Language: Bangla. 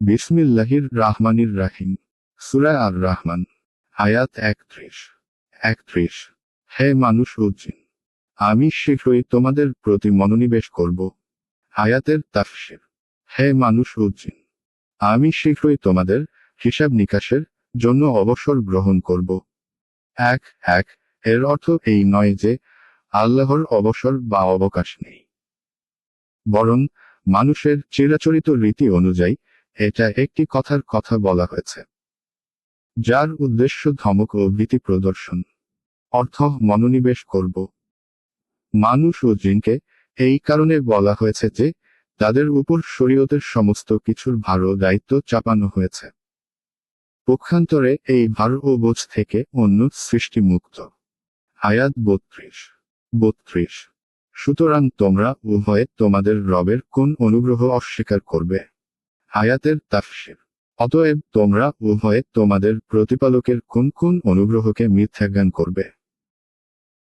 বিসমিল্লাহির রাহমানির রাহিম। সুরা আর রাহমান আয়াত একত্রিশ। একত্রিশ। হে মানুষ ও আমি শীঘ্রই তোমাদের প্রতি মনোনিবেশ করব। আয়াতের তাফসির। হে মানুষ ও আমি শীঘ্রই তোমাদের হিসাব নিকাশের জন্য অবসর গ্রহণ করব। এক এক, এর অর্থ এই নয় যে আল্লাহর অবসর বা অবকাশ নেই। বরং মানুষের চিরাচরিত রীতি অনুযায়ী এটা একটি কথার কথা বলা হয়েছে। যার উদ্দেশ্য ধমক ও ভীতি প্রদর্শন। অর্থ মনোনিবেশ করব। মানুষ ও জিনকে এই কারণে বলা হয়েছে যে, তাদের উপর শরীয়তের সমস্ত কিছুর ভার ও দায়িত্ব চাপানো হয়েছে। পক্ষান্তরে এই ভার ও বোঝ থেকে অন্য সৃষ্টি মুক্ত আয়াত বত্রিশ। বত্রিশ। সুতরাং তোমরা উভয়ে তোমাদের রবের কোন অনুগ্রহ অস্বীকার করবে? আয়াতের তাফসির। অতএব তোমরা উভয়ে তোমাদের প্রতিপালকের কোন কোন অনুগ্রহকে মিথ্যাজ্ঞান করবে?